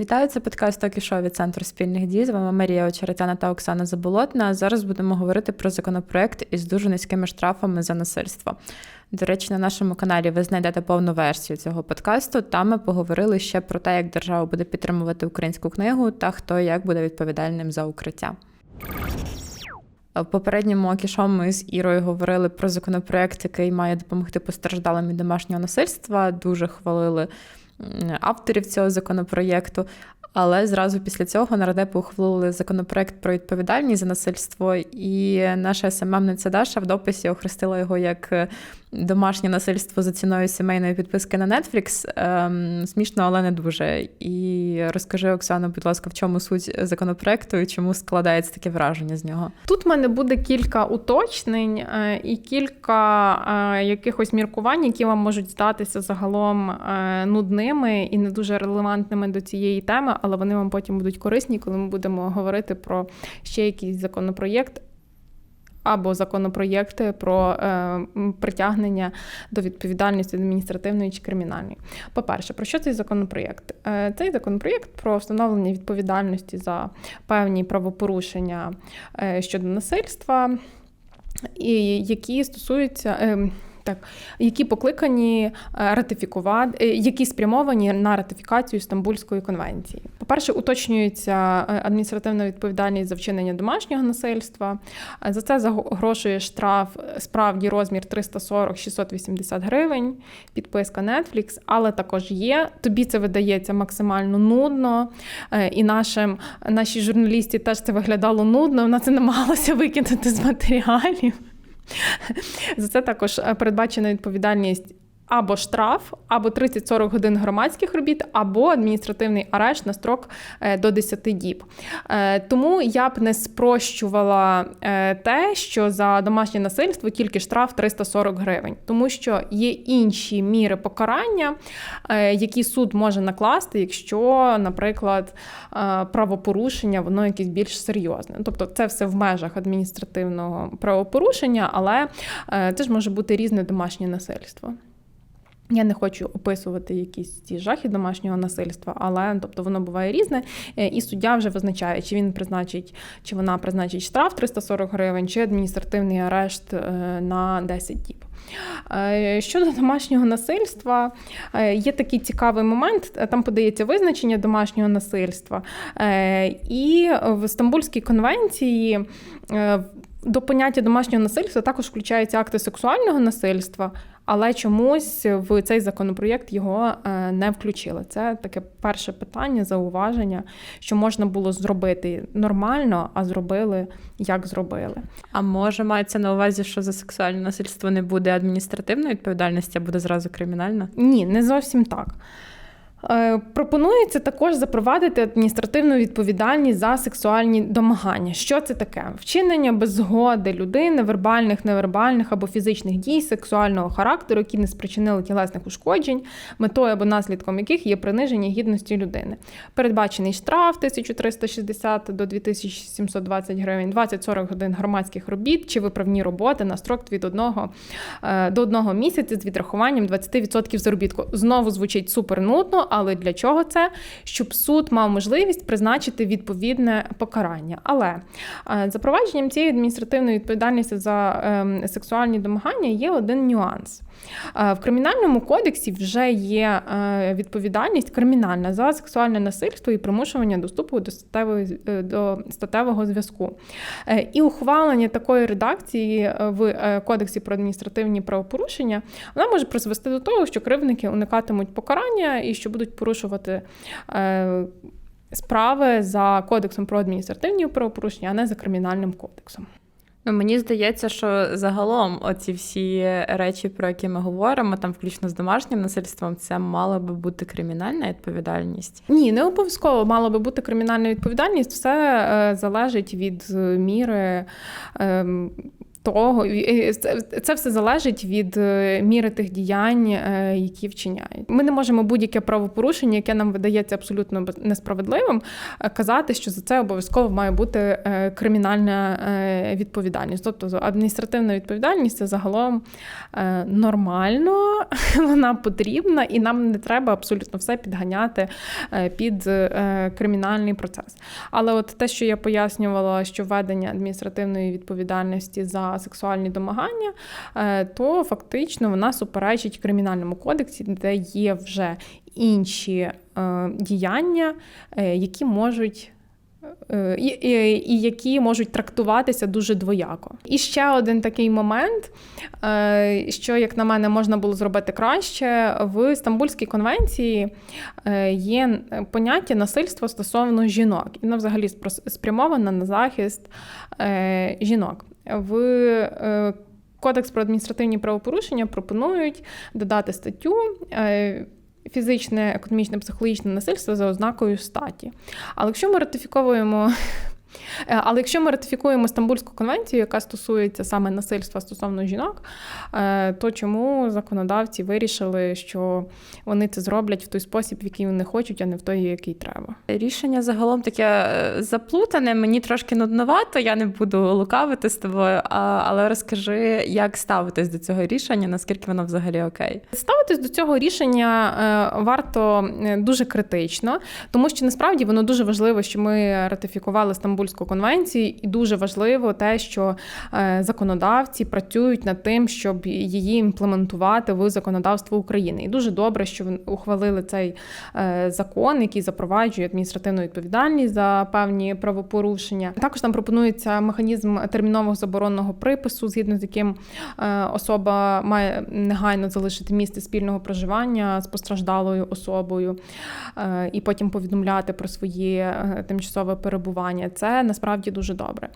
Вітаю, це подкаст «Токі Шоу» від Центру спільних дій. З вами Марія Очеретяна та Оксана Заболотна. Зараз будемо говорити про законопроект із дуже низькими штрафами за насильство. До речі, на нашому каналі ви знайдете повну версію цього подкасту. Там ми поговорили ще про те, як держава буде підтримувати українську книгу та хто як буде відповідальним за укриття. В попередньому окішо ми з Ірою говорили про законопроект, який має допомогти постраждалим від домашнього насильства. Дуже хвалили авторів цього законопроєкту. Але зразу після цього нардепи ухвалили законопроект про відповідальність за насильство, і наша СММниця Даша в дописі охрестила його як домашнє насильство за ціною сімейної підписки на Netflix. Ем, смішно, але не дуже. І розкажи, Оксана, будь ласка, в чому суть законопроекту і чому складається таке враження з нього? Тут в мене буде кілька уточнень е, і кілька е, якихось міркувань, які вам можуть здатися загалом е, нудними і не дуже релевантними до цієї теми, але вони вам потім будуть корисні, коли ми будемо говорити про ще якийсь законопроєкт або законопроєкти про е, притягнення до відповідальності адміністративної чи кримінальної. По-перше, про що цей законопроєкт? Е, Цей законопроєкт про встановлення відповідальності за певні правопорушення е, щодо насильства, і які стосуються. Е, так, які покликані е, ратифікувати, е, які спрямовані на ратифікацію Стамбульської конвенції. По-перше, уточнюється е, адміністративна відповідальність за вчинення домашнього насильства. За це загрошує штраф справді розмір 340-680 гривень, підписка Netflix, але також є. Тобі це видається максимально нудно, і нашим нашій журналісті теж це виглядало нудно. Вона це намагалася викинути з матеріалів. За це також е, передбачена відповідальність або штраф, або 30-40 годин громадських робіт, або адміністративний арешт на строк е, до 10 діб. Е, тому я б не спрощувала е, те, що за домашнє насильство тільки штраф 340 гривень, тому що є інші міри покарання, які суд може накласти, якщо, наприклад, правопорушення воно якесь більш серйозне. Тобто це все в межах адміністративного правопорушення, але це ж може бути різне домашнє насильство. Я не хочу описувати якісь ці жахи домашнього насильства, але тобто воно буває різне. Е, і суддя вже визначає, чи він призначить, чи вона призначить штраф 340 гривень, чи адміністративний арешт е, на 10 діб. Е, щодо домашнього насильства, є такий цікавий момент. Там подається визначення домашнього насильства, і в Стамбульській конвенції. До поняття домашнього насильства також включаються акти сексуального насильства, але чомусь в цей законопроєкт його е, не включили. Це таке перше питання, зауваження, що можна було зробити нормально, а зробили як зробили. А може мається на увазі, що за сексуальне насильство не буде адміністративної відповідальності, а буде зразу кримінальна? Ні, не зовсім так. Е, пропонується також запровадити адміністративну відповідальність за сексуальні домагання. Що це таке? Вчинення без згоди людини, вербальних, невербальних або фізичних дій сексуального характеру, які не спричинили тілесних ушкоджень, метою або наслідком яких є приниження гідності людини. Передбачений штраф 1360 до 2720 гривень, 20-40 годин громадських робіт чи виправні роботи на строк від одного е, до одного місяця з відрахуванням 20% заробітку. Знову звучить супер нудно але для чого це? Щоб суд мав можливість призначити відповідне покарання. Але е, запровадженням цієї адміністративної відповідальності за ем, сексуальні домагання є один нюанс. Е, в кримінальному кодексі вже є е, відповідальність кримінальна за сексуальне насильство і примушування доступу до статевої до статевого зв'язку. І ухвалення такої редакції в кодексі про адміністративні правопорушення вона може призвести до того, що кривники уникатимуть покарання і що будуть порушувати е, справи за кодексом про адміністративні правопорушення, а не за кримінальним кодексом. Ну, Мені здається, що загалом оці всі речі, про які ми говоримо, там включно з домашнім насильством, це мала би бути кримінальна відповідальність? Ні, не обов'язково мала би бути кримінальна відповідальність. Все е, залежить від міри. Е, того, це все залежить від е, міри тих діянь, е, які вчиняють. Ми не можемо будь-яке правопорушення, яке нам видається абсолютно несправедливим, е, казати, що за це обов'язково має бути кримінальна відповідальність. Тобто адміністративна відповідальність це загалом нормально, вона потрібна, і нам не треба абсолютно все підганяти під кримінальний процес. Але от те, що я пояснювала, що введення адміністративної відповідальності за сексуальні домагання, е, то фактично вона суперечить кримінальному кодексі, де є вже інші е, діяння, е, які можуть. І, і, і які можуть трактуватися дуже двояко. І ще один такий момент, що, як на мене, можна було зробити краще, в Стамбульській конвенції є поняття насильства стосовно жінок, і воно взагалі спрямовано на захист жінок. В е, Кодекс про адміністративні правопорушення пропонують додати статтю. е, Фізичне, економічне, психологічне насильство за ознакою статі. Але якщо ми ратифіковуємо Але якщо ми ратифікуємо Стамбульську конвенцію, яка стосується саме насильства стосовно жінок, е, то чому законодавці вирішили, що вони це зроблять в той спосіб, в який вони хочуть, а не в той, який треба? Рішення загалом таке е, заплутане, мені трошки нудновато, я не буду лукавити з тобою, але розкажи, як ставитись до цього рішення, наскільки воно взагалі окей. Ставитись до цього рішення е, варто е, дуже критично, тому що насправді воно дуже важливо, що ми ратифікували Стамбульську конвенцію, і дуже важливо те, що е, законодавці працюють над тим, щоб її імплементувати в законодавство України. І дуже добре, що ухвалили цей е, закон, який запроваджує адміністративну відповідальність за певні правопорушення. Також там пропонується механізм термінового заборонного припису, згідно з яким е, особа має негайно залишити місце спільного проживання з постраждалою особою і потім повідомляти про своє е, тимчасове перебування. Це насправді дуже добре.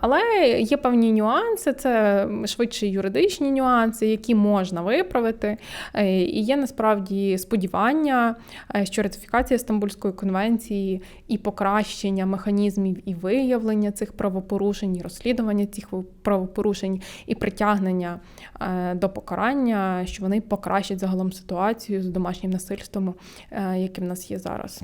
Але є певні нюанси, це швидше юридичні нюанси, які можна виправити. Е, І є насправді сподівання, е, що ратифікація Стамбульської конвенції і покращення механізмів і виявлення цих правопорушень, і розслідування цих правопорушень і притягнення е, до покарання, що вони покращать загалом ситуацію з домашнім насильством, яке в нас є зараз.